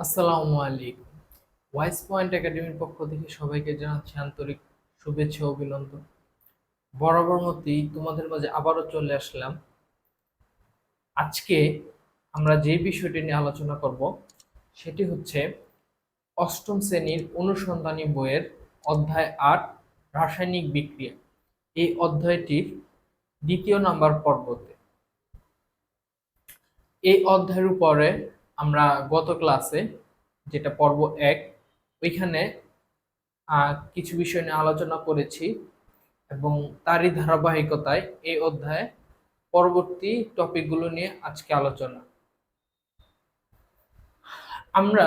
আসসালামু আলাইকুম। Wise point একাডেমির পক্ষ থেকে সবাইকে জানাচ্ছি আন্তরিক শুভেচ্ছা অভিনন্দন। বরাবর মতোই তোমাদের মাঝে আবারও চলে আসলাম। আজকে আমরা যে বিষয়টি নিয়ে আলোচনা করব, সেটি হচ্ছে অষ্টম শ্রেণির অনুসন্ধানী বইয়ের অধ্যায় আট, রাসায়নিক বিক্রিয়া। এই অধ্যায়টির দ্বিতীয় নাম্বার পর্বতে। এই অধ্যায়ের উপরে আমরা গত ক্লাসে যেটা পর্ব এক, ওইখানে কিছু বিষয় নিয়ে আলোচনা করেছি এবং তারই ধারাবাহিকতায় এই অধ্যায়ে পরবর্তী টপিকগুলো নিয়ে আজকে আলোচনা। আমরা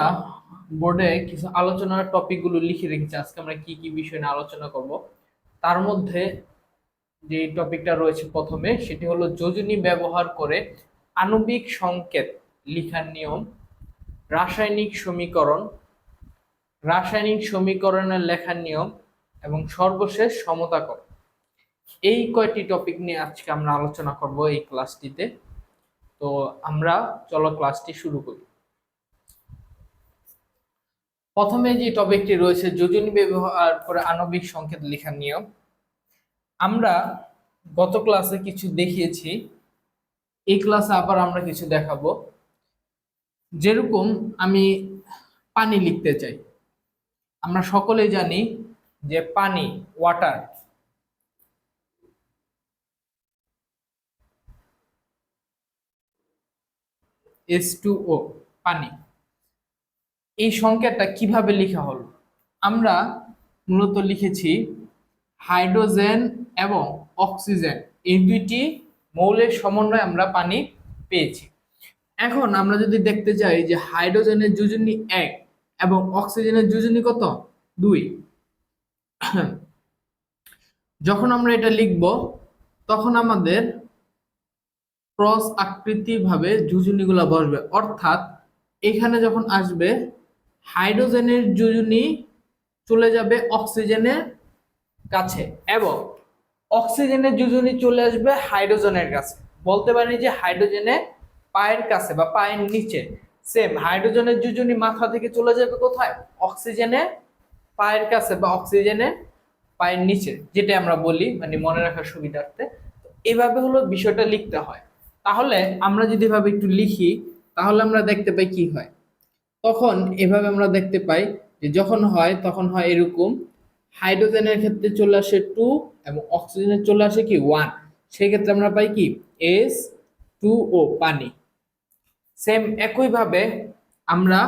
বোর্ডে কিছু আলোচনার টপিকগুলো লিখে রেখেছি, আজকে আমরা কি কি বিষয় নিয়ে আলোচনা করব। তার মধ্যে যে টপিকটা রয়েছে প্রথমে, সেটি হলো যোজনী ব্যবহার করে আণবিক সংকেত লিখার নিয়ম। রাসায়নিক সমীকরণ। রাসায়নিক সমীকরণের লেখার নিয়ম এবং সর্বশেষ সমতাকরণ এই কয়টি টপিক নিয়ে আজকে আমরা আলোচনা করব এই ক্লাসটিতে তো আমরা চলো ক্লাসটি শুরু করি। প্রথমে যে টপিকটি রয়েছে, যোজনী ব্যবহার করে আণবিক সংকেত লেখার নিয়ম। আমরা গত ক্লাসে কিছু দেখিয়েছি। এই ক্লাসে আবার আমরা কিছু দেখাবো। যেরকম আমি পানি লিখতে চাই। আমরা সকলে জানি যে পানি ওয়াটার এস টু ও পানি। এই সংকেতটা কীভাবে লেখা হলো? আমরা মূলত লিখেছি হাইড্রোজেন এবং অক্সিজেন। এই দুইটি মৌলের সমন্বয়ে আমরা পানি পেয়েছি। এখন আমরা যদি দেখতে চাই যে হাইড্রোজেনের যোজনী এক এবং অক্সিজেনের যোজনী কত? দুই। যখন আমরা এটা লিখব, তখন আমাদের ক্রস আকৃতি ভাবে যোজনীগুলো বসবে। অর্থাৎ এখানে যখন আসবে, হাইড্রোজেনের যোজনী চলে যাবে অক্সিজেনের কাছে এবং অক্সিজেনের যোজনী চলে আসবে হাইড্রোজেনের কাছে। বলতে পারি যে হাইড্রোজেনের পায়ের কাছে বা পায়ের নিচে। সেম হাইড্রোজেনের যোজনী মাথা থেকে চলে যাবে কোথায়? অক্সিজেনে পায়ের কাছে বা অক্সিজেনে পায়ের নিচে যেটা আমরা বলি মানে মনে রাখার সুবিধার্থে। এভাবে হলো বিষয়টা লিখতে হয়। তাহলে আমরা যদি এভাবে একটু লিখি, তাহলে আমরা দেখতে পাই কি হয়? তখন এভাবে আমরা দেখতে পাই যে যখন হয়, তখন হয় এরকম হাইড্রোজেনের ক্ষেত্রে চলে আসে টু এবং অক্সিজেনের চলে আসে কি ওয়ান সেক্ষেত্রে আমরা পাই কি? এস টু ও পানি। সেম একইভাবে আমরা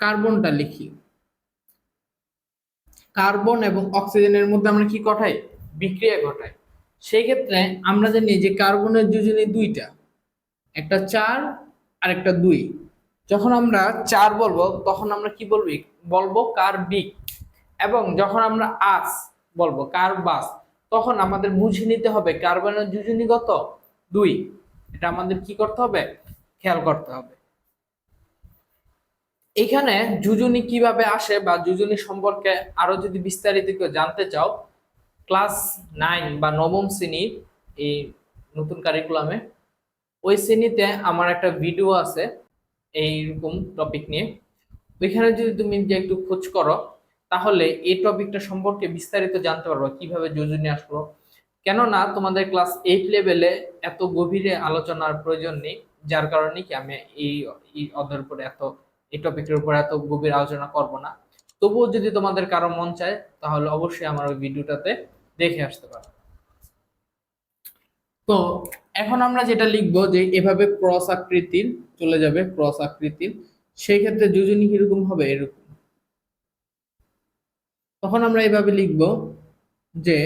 কার্বনটা লিখি। কার্বন এবং অক্সিজেনের মধ্যে আমরা কি ঘটাই? বিক্রিয়া ঘটাই। সেই ক্ষেত্রে আমরা জানি যে কার্বনের যোজনী দুইটা, একটা চার আর একটা দুই। যখন আমরা চার বলব, তখন আমরা কি বলবি? বলব কার্বিক। এবং যখন আমরা আস বলব, কার্বাস, তখন আমাদের বুঝে নিতে হবে কার্বনের যোজনী দুই। এটা আমাদের কি করতে হবে? খেয়াল করতে হবে। এখানে যুজনী কীভাবে আসে বা যুজনী সম্পর্কে আরও যদি বিস্তারিত জানতে চাও, ক্লাস নাইন বা নবম শ্রেণির এই নতুন কারিকুলামে ওই শ্রেণীতে আমার একটা ভিডিও আছে এইরকম টপিক নিয়ে। ওইখানে যদি তুমি যে একটু খোঁজ করো, তাহলে এই টপিকটা সম্পর্কে বিস্তারিত জানতে পারব কীভাবে যোজনী আসলো। কেননা তোমাদের ক্লাস এইট লেভেলে এত গভীরে আলোচনার প্রয়োজন নেই। যার কারণে কি আমি এই অধ্যায়ের উপরে এত, এই টপিকের উপর এত গভীর আলোচনা করব না। তবুও যদি তোমাদের কারও মন চায়, তাহলে অবশ্যই আমার ওই ভিডিওটাতে দেখে আসতে পারো। তো এখন আমরা যেটা লিখব যে, এভাবে ক্রস আকৃতির, চলে যাবে ক্রস আকৃতির। সেই ক্ষেত্রে যোজনী কীরকম হবে? এরকম। তখন আমরা এভাবে লিখব যে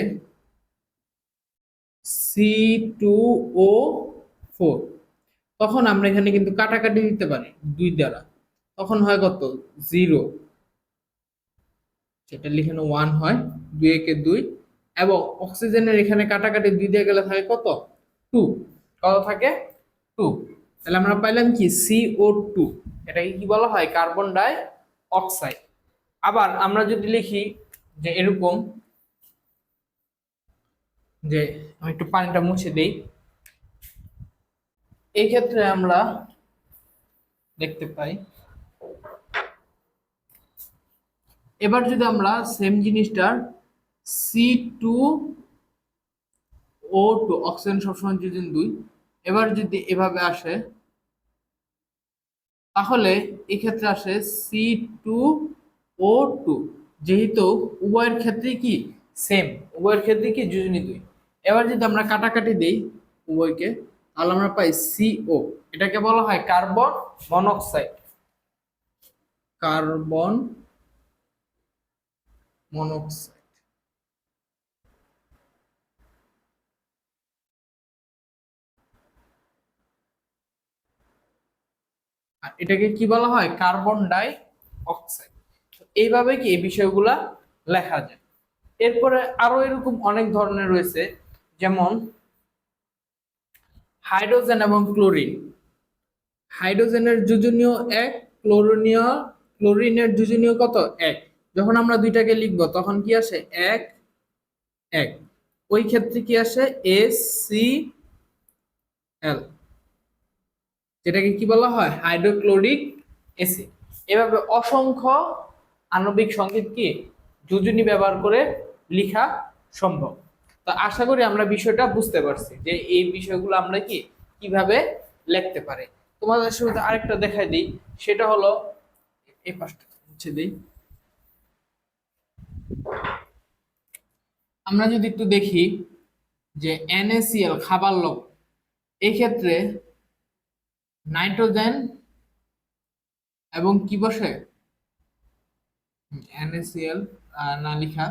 সি টু ও ফোর তখন আমরা এখানে কিন্তু কাটাকাটি দিতে পারি দুই দ্বারা। তখন হয় কত? জিরো। সেটা লিখানো ওয়ান হয়, দুই একে দুই। এবং অক্সিজেনের এখানে কাটাকাটি দুই দিয়ে গেলে থাকে কত? টু কত থাকে? টু তাহলে আমরা পাইলাম কি? সিও টু এটাকে কি বলা হয়? কার্বন ডাই অক্সাইড আবার আমরা যদি লিখি যে এরকম, যে আমি একটু পানিটা মুছে দেই। এই ক্ষেত্রে আমরা দেখতে পাই। এবার যদি আমরা সেম জিনিসটার C two O two oxygen সবসময় যদি দুই এবার যদি এভাবে আসে তাহলে এক্ষেত্রে আসে সি টু ও টু যেহেতু উভয়ের ক্ষেত্রে কি? সেম উভয়ের ক্ষেত্রে কি? যোজনী দুই। এবার যদি আমরা কাটাকাটি দেই উভয়কে তাহলে আমরা পাই সিও এটাকে বলা হয় কার্বন মনোক্সাইড। Carbon monoxide. আর এটাকে কি বলা হয়? Carbon dioxide. এইভাবে কি এই বিষয়গুলা লেখা যায়? এরপরে আরও এরকম অনেক ধরনের রয়েছে যেমন হাইড্রোজেন এবং ক্লোরিন। হাইড্রোজেনের যোজনীয় এক, ক্লোরিনীয়, ক্লোরিনের যোজনীয় কত? এক। যখন আমরা দুইটাকে লিখব, তখন কি আসে? এক এক। ওই ক্ষেত্রে কি আসে? এস সি এল যেটাকে কি বলা হয়? Hydrochloric acid. এভাবে অসংখ্য আণবিক সংকেত কি? যোজনী ব্যবহার করে লেখা সম্ভব। তো আশা করি আমরা বিষয়টা বুঝতে পারছি যে এই বিষয়গুলো আমরা কি কীভাবে লিখতে পারি। তোমাদের সাথে আরেকটা দেখাই দিই, সেটা হলো এই পাশটা মুছে দিই। আমরা যদি একটু দেখি যে NaCl খাবার লবণ এই ক্ষেত্রে নাইট্রোজেন এবং কি বসে? NaCl না লেখা।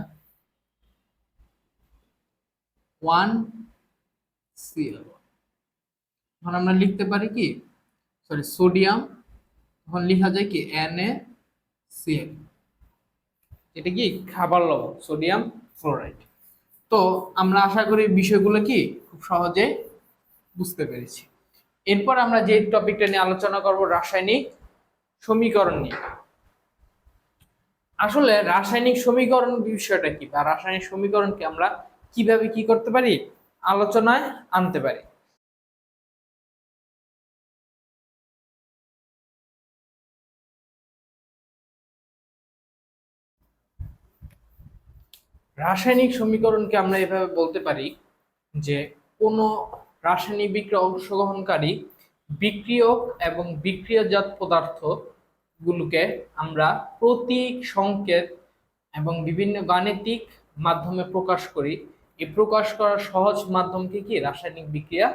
ওয়ান সিএল তখন আমরা লিখতে পারি কি? সরি সোডিয়াম তখন লেখা যায় কি? NaCl এটা কি? খাবার লবণ সোডিয়াম ফ্লোরাইড তো আমরা আশা করি বিষয়গুলো কি? খুব সহজে বুঝতে পেরেছি। এরপর আমরা যে টপিকটা নিয়ে আলোচনা করব রাসায়নিক সমীকরণ নিয়ে। আসলে রাসায়নিক সমীকরণ বিষয়টা কি? বা রাসায়নিক সমীকরণকে আমরা কীভাবে কি করতে পারি? আলোচনায় আনতে পারি। রাসায়নিক সমীকরণকে আমরা এভাবে বলতে পারি যে, কোনো রাসায়নিক বিক্রিয়া অংশগ্রহণকারী বিক্রিয়ক এবং বিক্রিয়াজাত পদার্থ গুলোকে আমরা প্রতীক, সংকেত এবং বিভিন্ন গাণিতিক মাধ্যমে প্রকাশ করি। এই প্রকাশ করার সহজ মাধ্যমকে কি রাসায়নিক বিক্রিয়া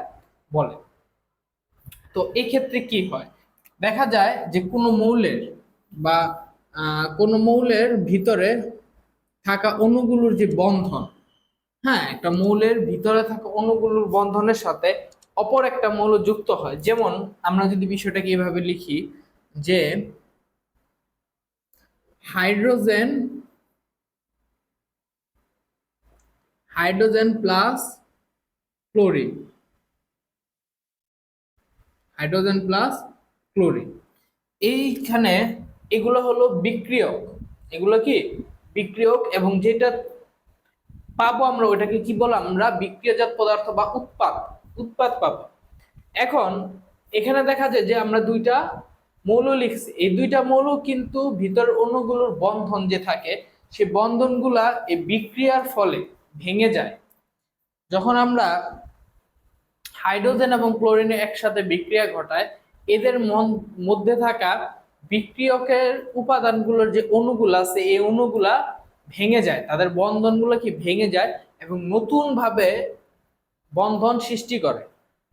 বলে? তো এই ক্ষেত্রে কি হয়? দেখা যায় যে কোনো মৌলের বা কোনো মৌলের ভিতরে থাকা অণুগুলোর যে বন্ধন হ্যাঁ একটা মৌলের ভিতরে থাকা অণুগুলোর বন্ধনের সাথে অপর একটা মৌল যুক্ত হয়। যেমন আমরা যদি বিষয়টাকে এভাবে লিখি যে hydrogen hydrogen plus chlorine. Hydrogen plus chlorine. এইখানে এগুলো হলো বিক্রিয়ক। এগুলো কি? বিক্রিয়ক এবং যেটা পাবো আমরা ওটাকে কি বললাম আমরা? বিক্রিয়াজাত পদার্থ বা উৎপাদ উৎপাদ পাবো। এখন এখানে দেখা যায় যে আমরা দুইটা মৌল লিখছি। এই দুইটা মৌল কিন্তু ভিতর অণুগুলোর বন্ধন যে থাকে, সে বন্ধনগুলা এই বিক্রিয়ার ফলে ভেঙে যায়। যখন আমরা হাইড্রোজেন এবং ক্লোরিনে একসাথে বিক্রিয়া ঘটায়, এদের মধ্যে থাকা বিক্রিয়কের উপাদানগুলোর যে অণুগুলা আছে, এই অণুগুলা ভেঙে যায়। তাদের বন্ধনগুলো কি ভেঙে যায় এবং নতুন ভাবে বন্ধন সৃষ্টি করে।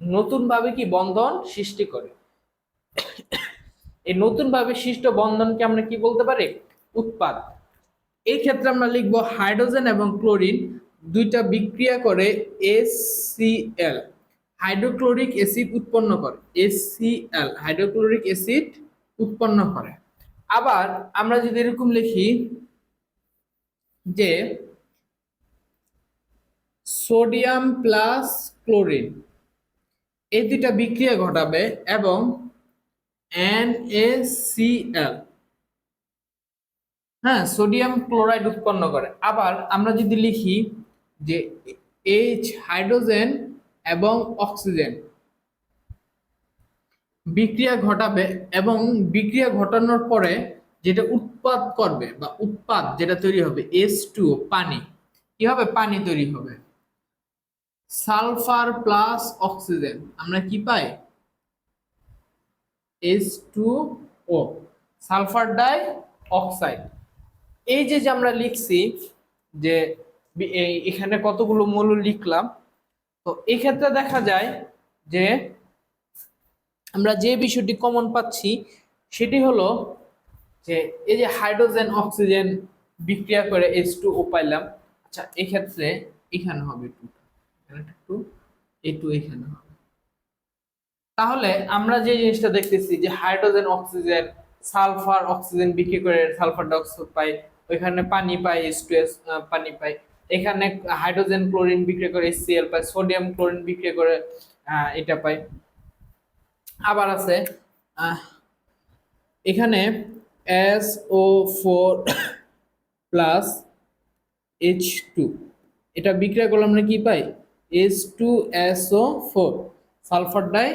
নতুন ভাবে কি বন্ধন সৃষ্টি করে? এই নতুন ভাবে সৃষ্ট বন্ধনকে আমরা কি বলতে পারি? উৎপাদ। এই ক্ষেত্রে আমরা লিখব হাইড্রোজেন এবং ক্লোরিন দুইটা বিক্রিয়া করে এসিএল, হাইড্রোক্লোরিক অ্যাসিড উৎপন্ন করে। এসিএল, হাইড্রোক্লোরিক অ্যাসিড উৎপন্ন করে। আবার আমরা যদি এরকম লিখি যে সোডিয়াম প্লাস ক্লোরিন, এই দুইটা বিক্রিয়া ঘটাবে এবং NaCl হ্যাঁ সোডিয়াম ক্লোরাইড উৎপন্ন করে। আবার আমরা যদি লিখি যে এইচ হাইড্রোজেন এবং অক্সিজেন। বিক্রিয়া ঘটাবে এবং বিক্রিয়া ঘটানোর পরে যেটা উৎপাদ করবে বা উৎপাদ যেটা তৈরি হবে এস টু পানি। কি হবে পানি তৈরি হবে? Sulphur plus oxygen. আমরা কি পাই? S two O sulphur dioxide. এই যে আমরা লিখছি যে এখানে কতগুলো মৌল লিখলাম? তো এক্ষেত্রে দেখা যায় যে আমরা যে বিষয়টি কমন পাচ্ছি, সেটি হলো যে এই যে হাইড্রোজেন, অক্সিজেন বিক্রিয়া করে এইচ টু ও পাইলাম। আচ্ছা এক্ষেত্রে এখানে হবে টু। এখানে টু এই টু এখানে হবে। তাহলে আমরা যে জিনিসটা দেখতেছি যে হাইড্রোজেন, অক্সিজেন, সালফার, অক্সিজেন বিক্রি করে সালফার ডাইঅক্সাইড পাই, ওইখানে পানি পাই এইচ টু এস পানি পাই। এখানে হাইড্রোজেন ক্লোরিন বিক্রি করে HCl পাই সোডিয়াম ক্লোরিন বিক্রি করে এটা পাই আবার আছে এখানে S O four plus H two এটা বিক্রিয়া করলে আমরা কি পাই? H two S O four sulphur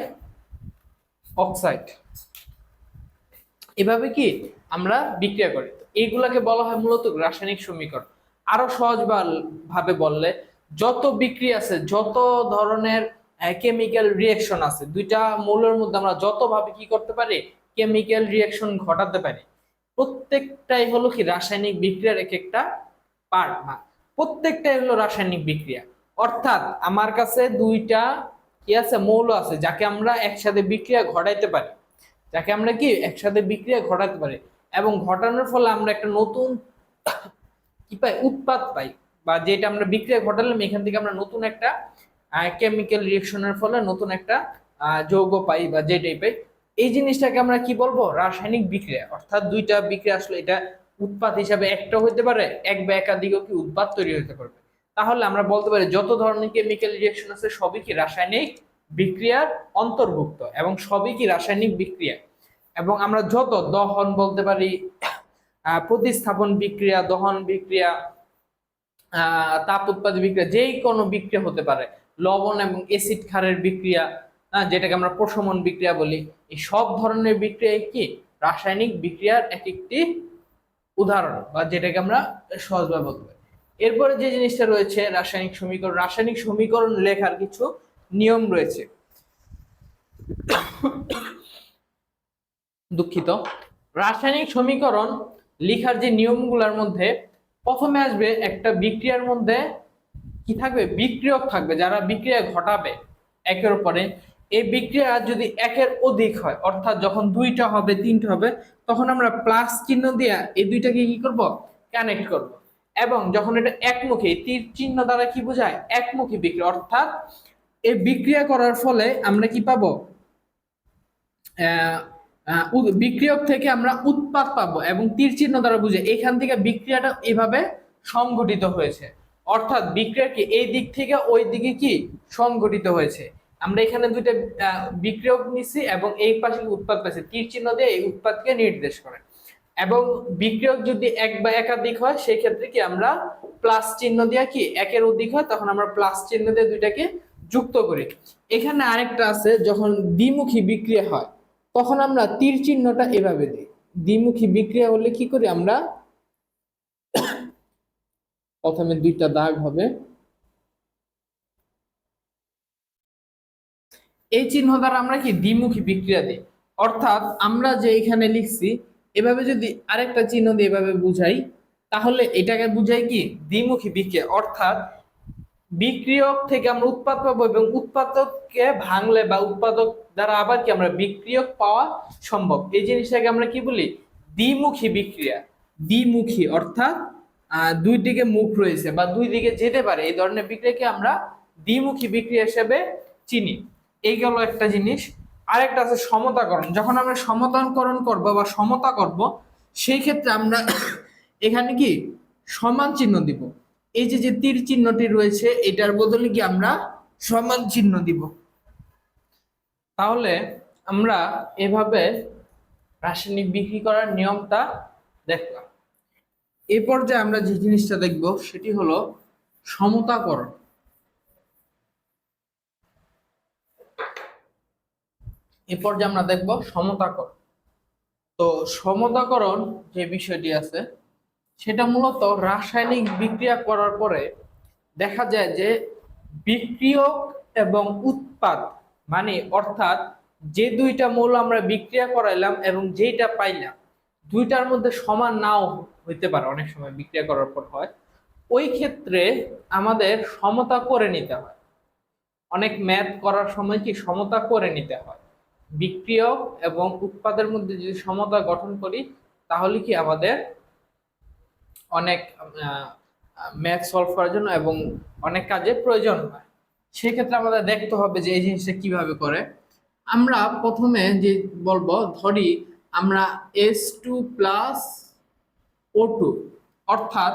dioxide এভাবে কি আমরা বিক্রিয়া করি? তো এইগুলাকে বলা হয় মূলত রাসায়নিক সমীকরণ। আরও সহজ ভাবে বললে, যত বিক্রি আছে, যত ধরনের কেমিক্যাল রিয়াকশন আছে, দুইটা মৌলের মধ্যে আমরা যতভাবে কি করতে পারি কেমিক্যাল রিয়াকশন ঘটাতে পারি। প্রত্যেকটাই হলো কি রাসায়নিক বিক্রিয়ার এক একটা পার্ট না প্রত্যেকটাই হলো রাসায়নিক বিক্রিয়া। অর্থাৎ আমার কাছে দুইটা কি আছে, মৌল আছে, যাকে আমরা একসাথে বিক্রিয়া ঘটাইতে পারি। যাকে আমরা কি একসাথে বিক্রিয়া ঘটাতে পারি। এবং ঘটানোর ফলে আমরা একটা নতুন কি পাই উৎপাদ পাই বা যেটা আমরা বিক্রিয়া ঘটালাম, এখান থেকে আমরা নতুন একটা কেমিক্যাল রিয়েকশনের ফলে নতুন একটা যৌগ পাই বা যেটাই পাই। এই জিনিসটাকে আমরা কি বলব? রাসায়নিক বিক্রিয়া। অর্থাৎ দুইটা বিক্রিয়া আসলে এটা উৎপাদ হিসাবে একটা হতে পারে, এক বা একাধিকও কি উৎপাদ তৈরি হতে পারবে। তাহলে আমরা বলতে পারি যত ধরনের কেমিক্যাল রিয়েকশন আছে, সবই কি রাসায়নিক বিক্রিয়ার অন্তর্ভুক্ত এবং সবই কি রাসায়নিক বিক্রিয়া? এবং আমরা যত দহন বলতে পারি প্রতিস্থাপন বিক্রিয়া দহন বিক্রিয়া তাপ উৎপাদ বিক্রিয়া যেই কোনো বিক্রিয়া হতে পারে লবণ এবং অ্যাসিড ক্ষারের বিক্রিয়া আহ, যেটাকে আমরা প্রশমন বিক্রিয়া বলি এই সব ধরনের বিক্রিয়া কি? রাসায়নিক বিক্রিয়ার এক একটি উদাহরণ বা যেটাকে আমরা সহজভাবে বলতে পারি। এরপরে যে জিনিসটা রয়েছে রাসায়নিক সমীকরণ রাসায়নিক সমীকরণ লেখার কিছু নিয়ম রয়েছে। দুঃখিত। রাসায়নিক সমীকরণ লেখার যে নিয়মগুলোর মধ্যে প্রথমে আসবে একটা বিক্রিয়ার মধ্যে কি থাকবে? বিক্রিয়ক থাকবে, যারা বিক্রিয়া ঘটাবে একের উপরে। এই বিক্রিয়া যদি একের অধিক হয়, অর্থাৎ যখন দুইটা হবে, তিনটা হবে, তখন আমরা প্লাস চিহ্ন দিয়ে এই দুইটাকে কি করব? কানেক্ট করব। এবং যখন এটা একমুখী তীর চিহ্ন দ্বারা কি বোঝায়? একমুখী বিক্রিয়া। অর্থাৎ এই বিক্রিয়া করার ফলে আমরা কি পাবো? বিক্রিয়ক থেকে আমরা উৎপাদ পাবো এবং তীর চিহ্ন দ্বারা বুঝে এখান থেকে বিক্রিয়াটা এভাবে সংঘটিত হয়েছে। অর্থাৎ বিক্রিয়া কি? এই দিক থেকে ওই দিকে কি? সংঘটিত হয়েছে। আমরা এখানে দুইটা বিক্রিয়ক নিছি এবং এই পাশে উৎপাদ পাইছি। তীর চিহ্ন দিয়ে এই উৎপাদকে নির্দেশ করে। এবং বিক্রিয়ক যদি এক বা একাধিক হয় সেই ক্ষেত্রে কি আমরা প্লাস চিহ্ন দিয়ে কি একের অধিক হয়, তখন আমরা প্লাস চিহ্ন দিয়ে দুইটাকে যুক্ত করি। এখানে আরেকটা আছে, যখন দ্বিমুখী বিক্রিয়া হয় তখন আমরা তীর চিহ্নটা এভাবে দিই। দ্বিমুখী বিক্রিয়া হলে কি করি আমরা? প্রথমে দুইটা দাগ হবে। এই চিহ্ন দ্বারা আমরা কি দ্বিমুখী বিক্রিয়া দিই? অর্থাৎ আমরা যে এখানে লিখছি, এভাবে যদি আরেকটা চিহ্ন দিয়ে এভাবে বুঝাই, তাহলে এটাকে বুঝাই কি? দ্বিমুখী বিক্রিয়া। অর্থাৎ বিক্রিয়ক থেকে আমরা উৎপাদ পাবো এবং উৎপাদককে ভাঙলে বা উৎপাদক দ্বারা আবার কি আমরা বিক্রিয়ক পাওয়া সম্ভব? এই জিনিসটাকে আমরা কি বলি? দ্বিমুখী বিক্রিয়া। দ্বিমুখী অর্থাৎ দুই দিকে মুখ রয়েছে বা দুই দিকে যেতে পারে। এই ধরনের বিক্রিয়াকে আমরা দ্বিমুখী বিক্রিয়া হিসেবে চিনি। এই গেল একটা জিনিস। আরেকটা আছে সমতাকরণ। যখন আমরা সমতাকরণ করব বা সমতা করব, সেই ক্ষেত্রে আমরা এখানে কি? সমান চিহ্ন দিব। এই যে যে তীর চিহ্নটি রয়েছে, এটার বদলে কি আমরা সমান চিহ্ন দিব? তাহলে আমরা এভাবে রাসায়নিক বিক্রি করার নিয়মটা দেখলাম। এ পর্যায়ে আমরা যে জিনিসটা দেখব, সেটি হলো সমতাকরণ। এ পর্যায়ে আমরা দেখব সমতাকরণ। তো তো সমতাকরণ যে বিষয়টি আছে সেটা মূলত রাসায়নিক বিক্রিয়া করার পরে দেখা যায় যে বিক্রিয়ক এবং উৎপাদ মানে অর্থাৎ যে দুইটা মৌল আমরা বিক্রিয়া করাইলাম এবং যেটা পাইলাম, দুইটার মধ্যে সমান নাও হইতে পারে, অনেক সময় বিক্রিয়া করার পর হয়। ওই ক্ষেত্রে আমাদের সমতা করে নিতে হয়। অনেক ম্যাথ করার সময় কি সমতা করে নিতে হয়। বিক্রিয়ক এবং উৎপাদের মধ্যে যদি সমতা গঠন করি, তাহলে কি আমাদের অনেক ম্যাথ সলভ করার জন্য এবং অনেক কাজে প্রয়োজন হয়। সেক্ষেত্রে আমাদের দেখতে হবে যে এই জিনিসটা কীভাবে করে। আমরা প্রথমে যে বলব, ধরি আমরা S two plus O two অর্থাৎ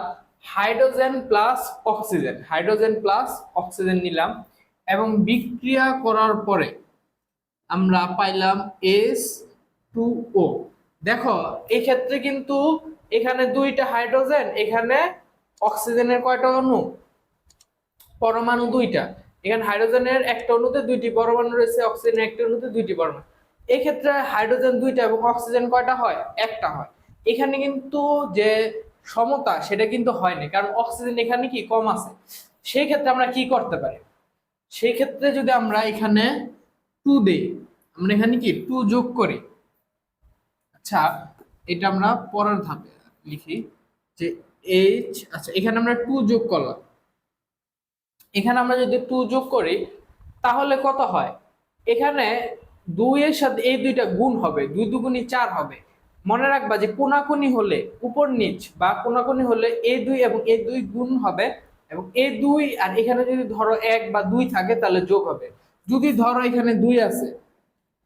hydrogen plus oxygen hydrogen plus oxygen নিলাম এবং বিক্রিয়া করার পরে আমরা পাইলাম এস টু ও দেখো এই ক্ষেত্রে কিন্তু এখানে দুইটা হাইড্রোজেন, এখানে অক্সিজেনের কয়টা অণু? পরমাণু দুইটা। এখানে হাইড্রোজেনের একটা অণুতে দুইটি পরমাণু রয়েছে, অক্সিজেনের একটা অণুতে দুইটি পরমাণু। এই ক্ষেত্রে হাইড্রোজেন দুইটা এবং অক্সিজেন কয়টা হয়? একটা হয়। এখানে কিন্তু যে সমতা, সেটা কিন্তু হয়নি, কারণ অক্সিজেন এখানে কি কম আছে? সেই ক্ষেত্রে আমরা কি করতে পারি? সেই ক্ষেত্রে যদি আমরা এখানে টু দেই, আমরা এখানে কি? টু যোগ করি। আচ্ছা এটা আমরা পরের ধাপে লিখি যে এইচ আচ্ছা এখানে আমরা টু যোগ করলাম। এখানে আমরা যদি টু যোগ করি, তাহলে কত হয়? এখানে দুইয়ের সাথে, এই দুইটা গুণ হবে, দুই দুগুণই চার হবে। মনে রাখবা যে কোনাকুনি হলে উপর নিচ বা কোনাকুনি হলে এ দুই এবং এ দুই গুণ হবে এবং এ দুই, আর এখানে যদি ধরো এক বা দুই থাকে, তাহলে যোগ হবে। যদি ধরো এখানে দুই আছে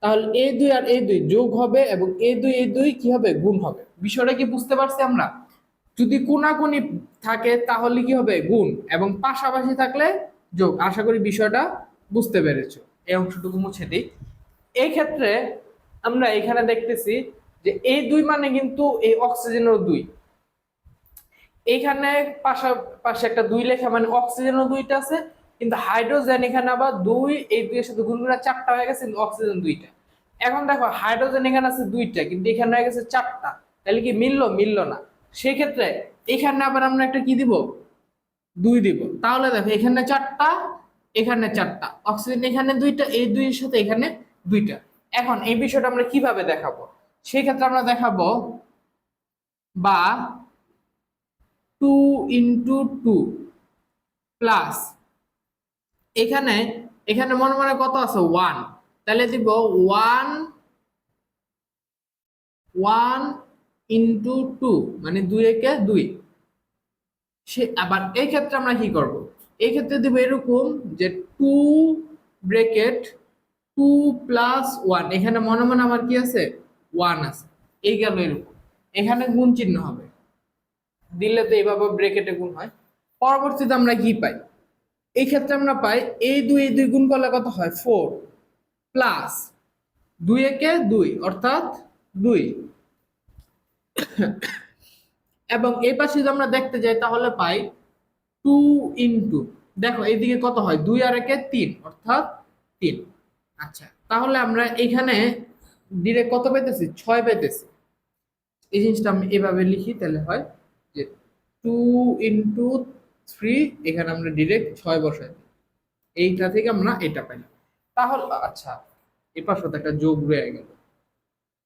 তাহলে এ দুই আর এ দুই যোগ হবে এবং এ দুই এ দুই কি হবে? গুণ হবে। বিষয়টা কি বুঝতে পারছি আমরা? যদি কোনাকুনি থাকে তাহলে কি হবে? গুণ এবং পাশাপাশি থাকলে যোগ। আশা করি বিষয়টা বুঝতে পেরেছ। এই অংশটুকু মুছে দিই। এই ক্ষেত্রে আমরা এখানে দেখতেছি যে এই দুই মানে কিন্তু এই অক্সিজেনের দুই। এখানে পাশাপাশি একটা দুই লেখা মানে অক্সিজেনও দুইটা আছে কিন্তু হাইড্রোজেন এখানে আবার দুই, এই দুইয়ের সাথে গুণ করে চারটা হয়ে গেছে অক্সিজেন দুইটা। এখন দেখো হাইড্রোজেন এখানে আছে দুইটা, কিন্তু এখানে হয়ে গেছে চারটা। তাহলে কি মিললো? মিললো না। সেই ক্ষেত্রে এখানে আবার আমরা একটা কি দিব? দুই দিব। তাহলে দেখো, এখানে চারটা এখানে চারটা। অক্সিজেন এখানে দুইটা, এই দুইয়ের সাথে এখানে দুইটা। এখন এই বিষয়টা আমরা কীভাবে দেখাবো? সেই ক্ষেত্রে আমরা দেখাবো বা টু ইন্টু টু প্লাস এখানে এখানে মনে মনে কত আছে? ওয়ান তাহলে দিব ওয়ান ওয়ান ইন্টু টু মানে দুই একে দুই। সে, আবার এই ক্ষেত্রে আমরা কি করব? এই ক্ষেত্রে দিব এরকম যে two bracket two plus one এখানে মনে মনে আমার কি আছে? ওয়ান আছে। এই গেল এরকম। এখানে গুণ চিহ্ন হবে। দিলে তো এইভাবে ব্রেকেটে গুণ হয়। পরবর্তীতে আমরা কি পাই? এই ক্ষেত্রে আমরা পাই এই দুই এই দুই গুণ করলে কত হয়? ফোর প্লাস দুই একে দুই, অর্থাৎ দুই। এবং এই পাশে যদি আমরা দেখতে যাই, তাহলে পাই টু ইন্টু দেখো, এইদিকে কত হয়? দুই আর একে তিন, অর্থাৎ তিন। আচ্ছা তাহলে আমরা এখানে ডিরেক্ট কত পেতেছি? ছয় পেতেছি। এই জিনিসটা আমি এভাবে লিখি, তাহলে হয় যে টু ইন্টু থ্রি এখানে আমরা ডিরেক্ট ছয় বসাই। এইটা থেকে আমরা এটা পাইলাম। তাহলে আচ্ছা এ পাশে একটা যোগ রয়ে গেল।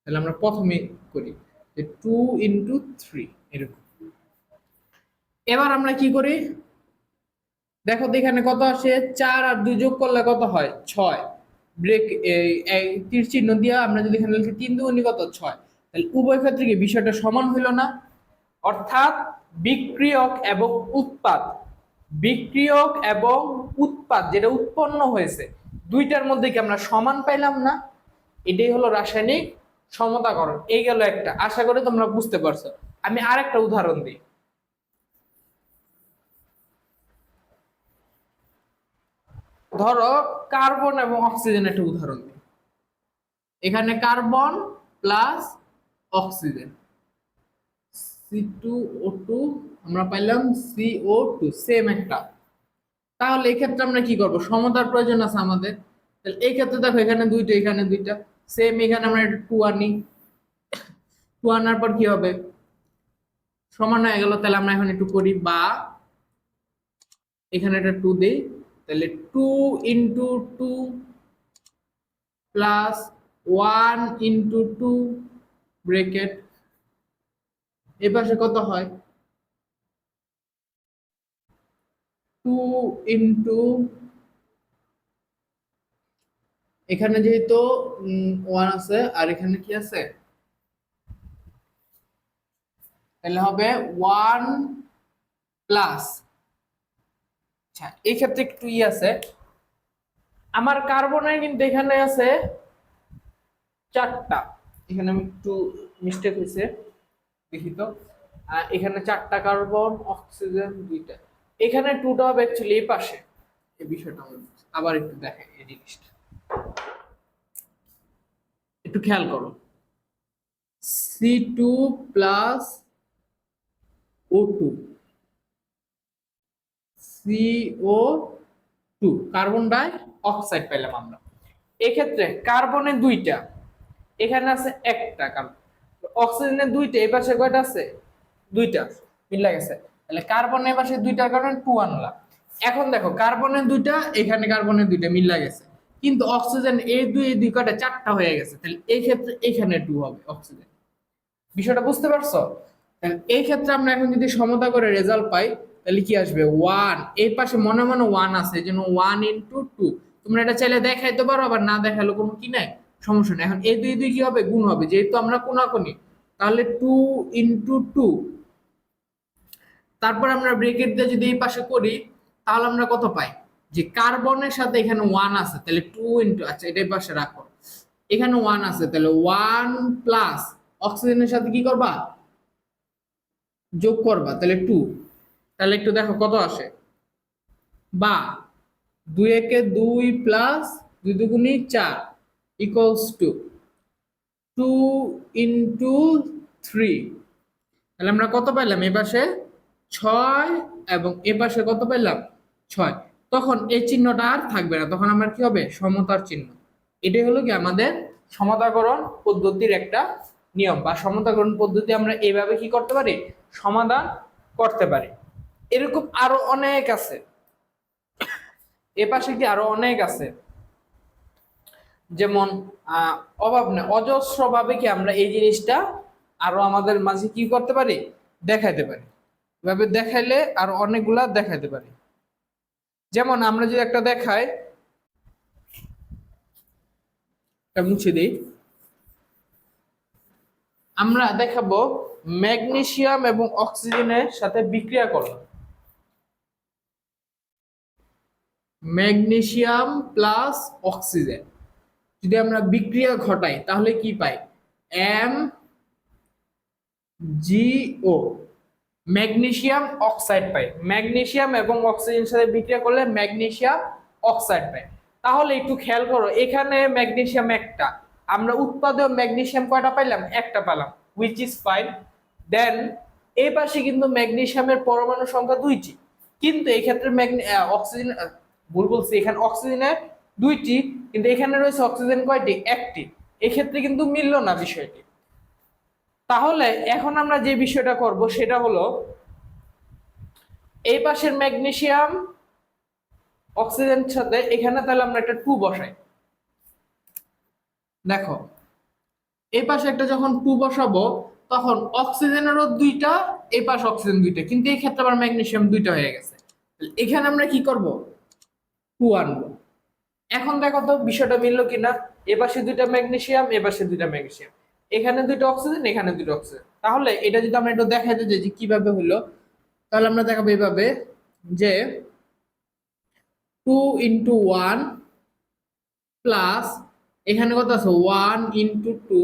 তাহলে আমরা প্রথমে করি যে টু ইন্টু থ্রি এরকম। এবার আমরা কি করি? দেখো তো এখানে কত আসে? চার আর দুই যোগ করলে কত হয়? ছয়। ব্রেক তীর চিহ্ন দিয়া আমরা যদি এখানে লিখি তিন দুগুণি কত? ছয়। তাহলে উভয় ক্ষেত্রে কি বিষয়টা সমান হইল না? অর্থাৎ বিক্রিয়ক এবং উৎপাদ। বিক্রিয়ক এবং উৎপাদ যেটা উৎপন্ন হয়েছে, দুইটার মধ্যে কি আমরা সমান পাইলাম না? এটাই হলো রাসায়নিক সমতাকরণ। এই গেল একটা। আশা করি তোমরা বুঝতে পারছ। আমি আর একটা উদাহরণ দিই। ধরো কার্বন এবং অক্সিজেন একটা উদাহরণ দিই। এখানে carbon plus oxygen. C two O two আমরা পাইলাম সি ও টু সেম একটা। তাহলে এই ক্ষেত্রে আমরা কি করব? সমতার প্রয়োজন আছে আমাদের। তাহলে এই ক্ষেত্রে দেখো এখানে দুইটা এখানে দুইটা। সেম এখানে আমরা একটা টু আনি। টু আনার পর কি হবে? সমান হয়ে গেল, তাহলে আমরা এখন একটু করি বা এখানে একটা টু দিই। তাহলে two into two plus one into two bracket এ পাশে কত হয়? টু ইন্টু এখানে যেহেতু ওয়ান আছে, আর এখানে কি আছে? তাহলে হবে ওয়ান প্লাস আচ্ছা এই ক্ষেত্রে একটু ই আছে। আমার কার্বনে কিন্তু এখানে আছে চারটা। এখানে আমি একটু মিস্টেক হয়েছে। দেখি তো এখানে চারটা কার্বন, অক্সিজেন দুইটা। এখানে টুটা হবে অ্যাকচুয়ালি এই পাশে। এই বিষয়টা আবার একটু দেখে এই জিনিসটা। একটু খেয়াল করো। C two plus O two CO two carbon dioxide পেলাম আমরা। এক্ষেত্রে কার্বনে দুইটা। এখানে আছে একটা কার্বন অক্সিজেনের দুইটা, এই পাশে কয়টা আছে? দুইটা, মিলা গেছে। তাহলে কার্বনের পাশে দুইটার কারণে টু আনলাম এখন দেখো, কার্বনের দুইটা, এখানে কার্বনের দুইটা, মিলা গেছে। কিন্তু অক্সিজেন এই দুই এই দুই কয়টা, চারটা হয়ে গেছে। তাহলে এই ক্ষেত্রে এখানে টু হবে অক্সিজেন। বিষয়টা বুঝতে পারছ? তাহলে এই ক্ষেত্রে আমরা এখন যদি সমতা করে রেজাল্ট পাই, তাহলে কি আসবে? ওয়ান এই পাশে মনে মনে ওয়ান আছে জন্য ওয়ান ইন্টু টু তোমরা এটা চাইলে দেখাইতে পারো, আবার না দেখাল কোনো কি নাই? সমস্যা নেই। এখন এই দুই দুই কি হবে? গুণ হবে। যেহেতু আমরা কোনাকুনি তাহলে টু ইন্টু টু তারপর আমরা ব্রেকেট দিয়ে যদি এই পাশে করি, তাহলে আমরা কত পাই? যে কার্বনের সাথে এখানে ওয়ান আছে, তাহলে টু ইন্টু আচ্ছা এটা এই পাশে রাখো। এখানে ওয়ান আছে, তাহলে ওয়ান প্লাস অক্সিজেনের সাথে কি করবা? যোগ করবা, তাহলে টু তাহলে একটু দেখো কত আসে। বা, দুই একে দুই প্লাস দুই দুগুণি চার। Equals two two into three তাহলে আমরা কত পাইলাম? এ পাশে ছয় এবং এ পাশে কত পেলাম ছয়। তখন এই চিহ্নটা আর থাকবে না। তখন আমার কি হবে? সমতার চিহ্ন। এটাই হলো কি আমাদের সমতাকরণ পদ্ধতির একটা নিয়ম বা সমতাকরণ পদ্ধতি আমরা এইভাবে কি করতে পারি? সমাধান করতে পারি। এরকম আরও অনেক আছে। এ পাশে কি আরও অনেক আছে? যেমন অভাব না অজস্র ভাবে কি আমরা এই জিনিসটা আরও আমাদের মাঝে কি করতে পারি? দেখাইতে পারি। এভাবে দেখাইলে আর অনেকগুলা দেখাইতে পারি। যেমন, আমরা যদি একটা দেখাই মুছে দিই। আমরা দেখাবো ম্যাগনেসিয়াম এবং অক্সিজেনের সাথে বিক্রিয়া করলাম ম্যাগনেসিয়াম প্লাস অক্সিজেন। যদি আমরা বিক্রিয়া ঘটাই, তাহলে কি পাই? M G O magnesium oxide পাই। ম্যাগনেসিয়াম এবং অক্সিজেন সাথে বিক্রিয়া করলে ম্যাগনেসিয়াম অক্সাইড পাই। তাহলে একটু খেয়াল করো, এখানে ম্যাগনেসিয়াম একটা, আমরা উৎপাদক ম্যাগনেসিয়াম কয়টা পাইলাম? একটা পেলাম হুইচ ইজ ফাইন দেন এই পাশে কিন্তু ম্যাগনেসিয়ামের পরমাণু সংখ্যা দুইটি। কিন্তু এই ক্ষেত্রে অক্সিজেন ভুল বলছি, এখানে অক্সিজেনের দুইটি, কিন্তু এখানে রয়েছে অক্সিজেন কয়টি? একটি। এক্ষেত্রে কিন্তু মিলল না বিষয়টি। তাহলে এখন আমরা যে বিষয়টা করব, সেটা হলো এই পাশের ম্যাগনেসিয়াম অক্সিজেন সাথে এখানে তাহলে আমরা একটা টু বসাই। দেখো, এই পাশে একটা যখন টু বসাবো, তখন অক্সিজেনেরও দুইটা, এই পাশে অক্সিজেন দুইটা। কিন্তু এই ক্ষেত্রে আবার ম্যাগনেসিয়াম দুইটা হয়ে গেছে। এখানে আমরা কি করব? টু আনব। এখন দেখো তো বিষয়টা মিললো কিনা। এ পাশে দুইটা ম্যাগনেসিয়াম, এপাশে দুইটা ম্যাগনেসিয়াম। এখানে দুইটা অক্সিজেন, এখানে দুইটা অক্সিজেন। তাহলে এটা যদি আমরা একটু দেখাইতে যাই যে কীভাবে হলো, তাহলে আমরা দেখাবো এইভাবে যে টু ইন্টু ওয়ান প্লাস এখানে কত আছে? ওয়ান ইন্টু টু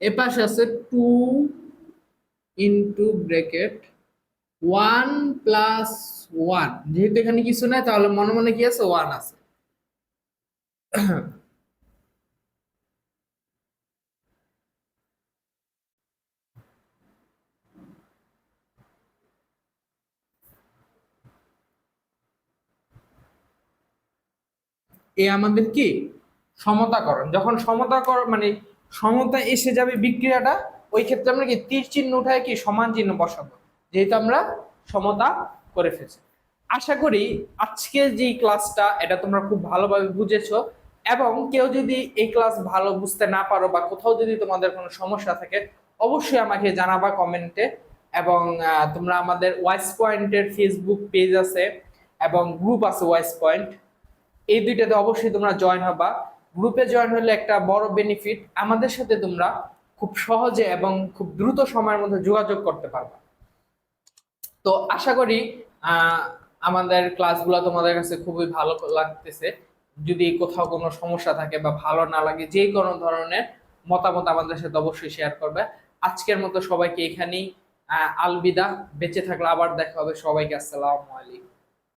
এপাশে আছে two into bracket one plus one. যেহেতু এখানে কিছু নাই, তাহলে মনে মনে কি আছে? ওয়ান আছে। এ আমাদের কি? সমতাকরণ যখন সমতাকরণ মানে সমতা এসে যাবে বিক্রিয়াটা, ওই ক্ষেত্রে আমরা কি তীর চিহ্ন উঠায় কি? সমান চিহ্ন বসাবো। যেহেতু আমরা সমতা করে ফেলছি। আশা করি আজকের যে ক্লাসটা, এটা তোমরা খুব ভালোভাবে বুঝেছ এবং কেউ যদি এই ক্লাস ভালো বুঝতে না পারো বা কোথাও যদি তোমাদের কোনো সমস্যা থাকে, অবশ্যই আমাকে জানাবা কমেন্টে এবং তোমরা আমাদের ওয়াইস পয়েন্টের ফেসবুক পেজ আছে এবং গ্রুপ আছে ওয়াইস পয়েন্ট। এই দুইটাতে অবশ্যই তোমরা জয়েন হবা। গ্রুপে জয়েন হলে একটা বড় বেনিফিট আমাদের সাথে তোমরা খুব সহজে এবং খুব দ্রুত সময়ের মধ্যে যোগাযোগ করতে পারবা। তো আশা করি আমাদের ক্লাসগুলো তোমাদের কাছে খুবই ভালো লাগতেছে। যদি কোথাও কোনো সমস্যা থাকে বা ভালো না লাগে, যে কোনো ধরনের মতামত আমাদের সাথে অবশ্যই শেয়ার করবে। আজকের মতো সবাইকে এখানেই আলবিদা। বেঁচে থাকলে আবার দেখা হবে। সবাইকে আসসালামু আলাইকুম।